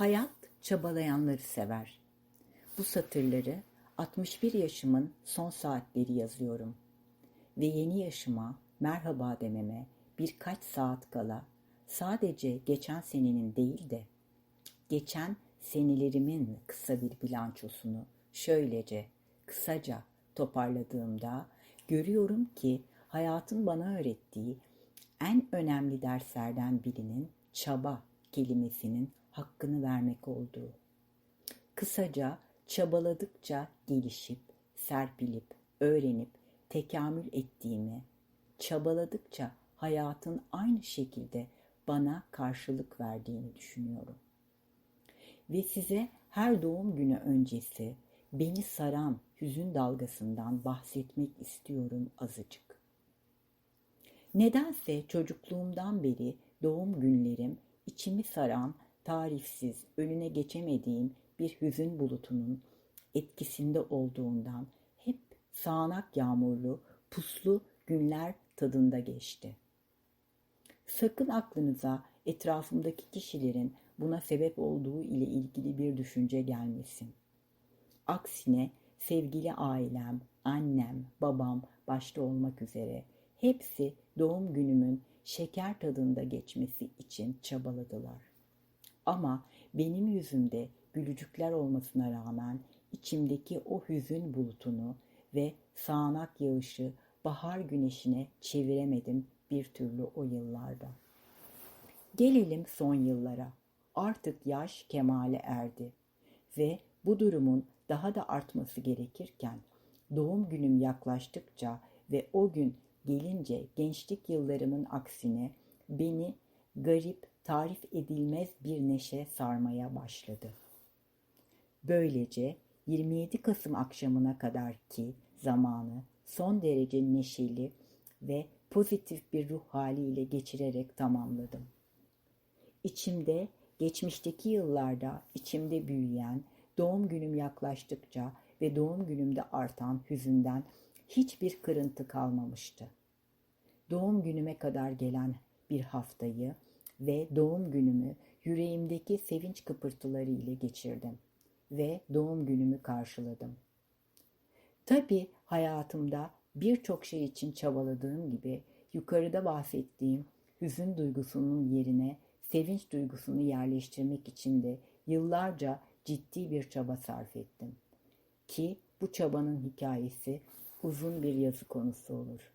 Hayat çabalayanları sever. Bu satırları 61 yaşımın son saatleri yazıyorum. Ve yeni yaşıma merhaba dememe birkaç saat kala sadece geçen senenin değil de geçen senelerimin kısa bir bilançosunu şöylece kısaca toparladığımda görüyorum ki hayatın bana öğrettiği en önemli derslerden birinin çaba kelimesinin hakkını vermek olduğu. Kısaca çabaladıkça gelişip, serpilip, öğrenip, tekamül ettiğimi, çabaladıkça hayatın aynı şekilde bana karşılık verdiğini düşünüyorum. Ve size her doğum günü öncesi beni saran hüzün dalgasından bahsetmek istiyorum azıcık. Nedense çocukluğumdan beri doğum günlerim içimi saran, tarifsiz, önüne geçemediğim bir hüzün bulutunun etkisinde olduğundan hep sağanak yağmurlu, puslu günler tadında geçti. Sakın aklınıza etrafımdaki kişilerin buna sebep olduğu ile ilgili bir düşünce gelmesin. Aksine sevgili ailem, annem, babam başta olmak üzere hepsi doğum günümün şeker tadında geçmesi için çabaladılar. Ama benim yüzümde gülücükler olmasına rağmen içimdeki o hüzün bulutunu ve sağanak yağışı bahar güneşine çeviremedim bir türlü o yıllarda. Gelelim son yıllara. Artık yaş kemale erdi ve bu durumun daha da artması gerekirken doğum günüm yaklaştıkça ve o gün gelince gençlik yıllarımın aksine beni garip, tarif edilmez bir neşe sarmaya başladı. Böylece 27 Kasım akşamına kadar ki zamanı son derece neşeli ve pozitif bir ruh haliyle geçirerek tamamladım. İçimde geçmişteki yıllarda içimde büyüyen, doğum günüm yaklaştıkça ve doğum günümde artan hüzünden hiçbir kırıntı kalmamıştı. Doğum günüme kadar gelen bir haftayı ve doğum günümü yüreğimdeki sevinç kıpırtıları ile geçirdim ve doğum günümü karşıladım. Tabi hayatımda birçok şey için çabaladığım gibi yukarıda bahsettiğim hüzün duygusunun yerine sevinç duygusunu yerleştirmek için de yıllarca ciddi bir çaba sarf ettim. Ki bu çabanın hikayesi uzun bir yazı konusu olur.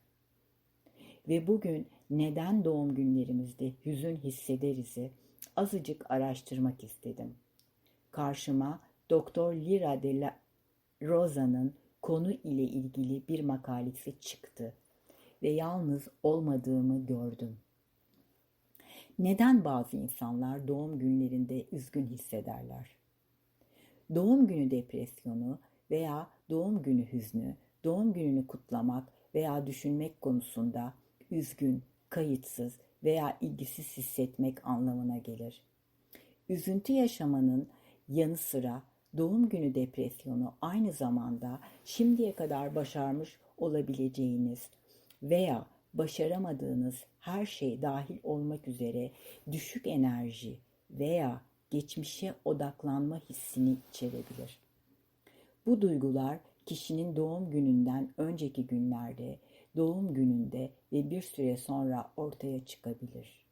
Ve bugün neden doğum günlerimizde hüzün hissederizi azıcık araştırmak istedim. Karşıma Doktor Lira de la Rosa'nın konu ile ilgili bir makalesi çıktı ve yalnız olmadığımı gördüm. Neden bazı insanlar doğum günlerinde üzgün hissederler? Doğum günü depresyonu veya doğum günü hüznü, doğum gününü kutlamak veya düşünmek konusunda üzgün, kayıtsız veya ilgisiz hissetmek anlamına gelir. Üzüntü yaşamanın yanı sıra doğum günü depresyonu aynı zamanda şimdiye kadar başarmış olabileceğiniz veya başaramadığınız her şey dahil olmak üzere düşük enerji veya geçmişe odaklanma hissini içerebilir. Bu duygular kişinin doğum gününden önceki günlerde, doğum gününde ve bir süre sonra ortaya çıkabilir.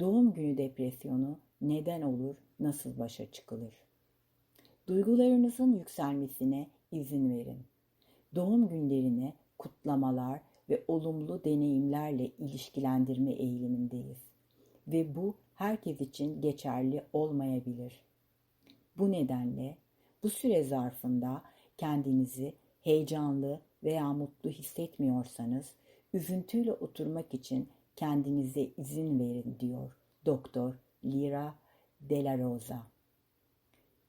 Doğum günü depresyonu neden olur, nasıl başa çıkılır? Duygularınızın yükselmesine izin verin. Doğum günlerini kutlamalar ve olumlu deneyimlerle ilişkilendirme eğilimindeyiz. Ve bu herkes için geçerli olmayabilir. Bu nedenle bu süre zarfında kendinizi heyecanlı veya mutlu hissetmiyorsanız üzüntüyle oturmak için kendinize izin verin diyor Doktor Lira de la Rosa.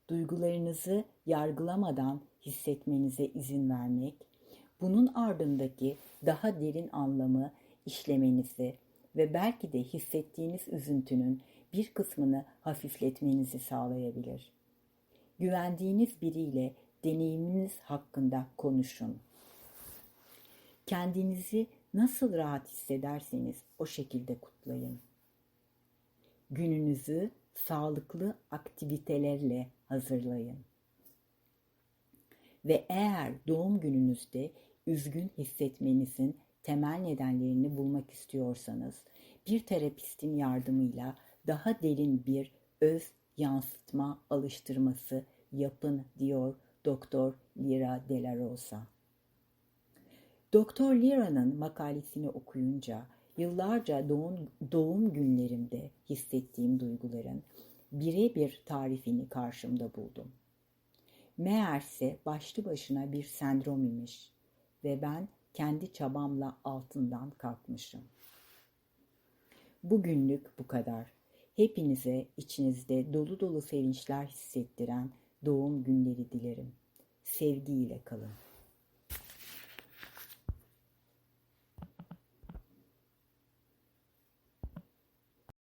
Duygularınızı yargılamadan hissetmenize izin vermek, bunun ardındaki daha derin anlamı işlemenizi ve belki de hissettiğiniz üzüntünün bir kısmını hafifletmenizi sağlayabilir. Güvendiğiniz biriyle deneyiminiz hakkında konuşun. Kendinizi nasıl rahat hissederseniz o şekilde kutlayın. Gününüzü sağlıklı aktivitelerle hazırlayın. Ve eğer doğum gününüzde üzgün hissetmenizin temel nedenlerini bulmak istiyorsanız bir terapistin yardımıyla daha derin bir öz yansıtma alıştırması yapın diyor Doktor Lira de la Rosa. Doktor Lira'nın makalesini okuyunca yıllarca doğum, doğum günlerimde hissettiğim duyguların birebir tarifini karşımda buldum. Meğerse başlı başına bir sendrom imiş ve ben kendi çabamla altından kalkmışım. Bugünlük bu kadar. Hepinize içinizde dolu dolu sevinçler hissettiren doğum günleri dilerim. Sevgiyle kalın.